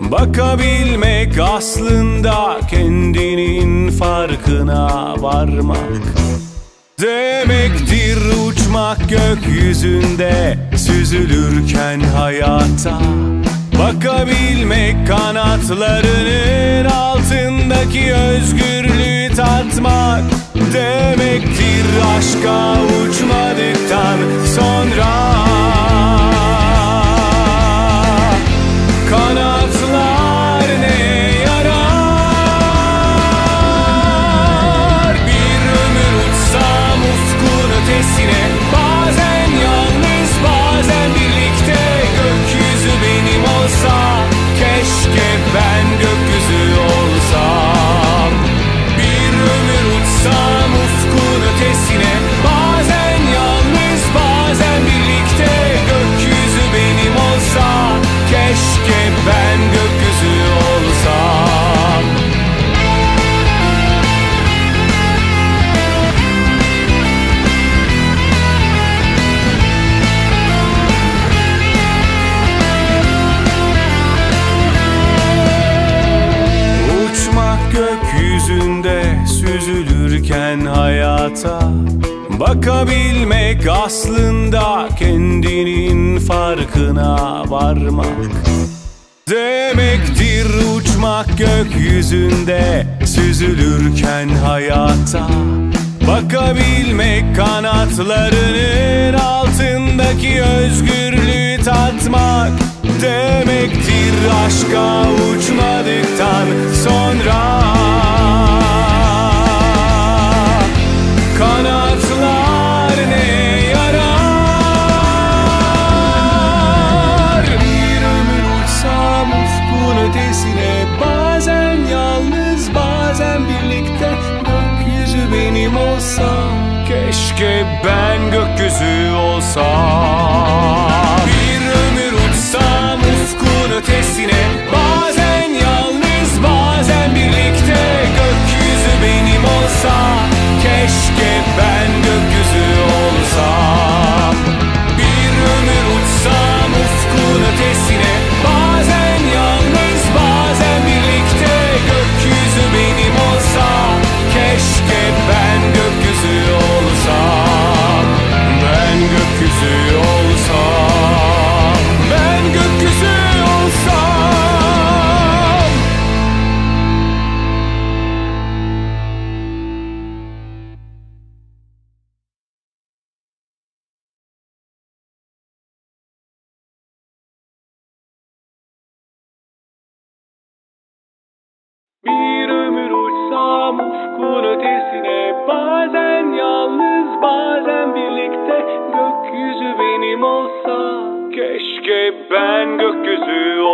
Bakabilmek aslında kendinin farkına varmak. Demektir uçmak gökyüzünde süzülürken hayata Bakabilmek kanatlarının altındaki özgürlüğü tatmak Demektir aşka uçmadıktan sonra gökyüzünde süzülürken hayata Bakabilmek aslında kendinin farkına varmak. Demektir uçmak gökyüzünde süzülürken hayata Bakabilmek kanatlarının altındaki özgürlüğü tatmak. Demektir aşka uçmadıktan sonra gökyüzü ufkun ötesine. Bazen yalnız bazen birlikte. Gökyüzü benim olsa Keşke ben gökyüzü olsam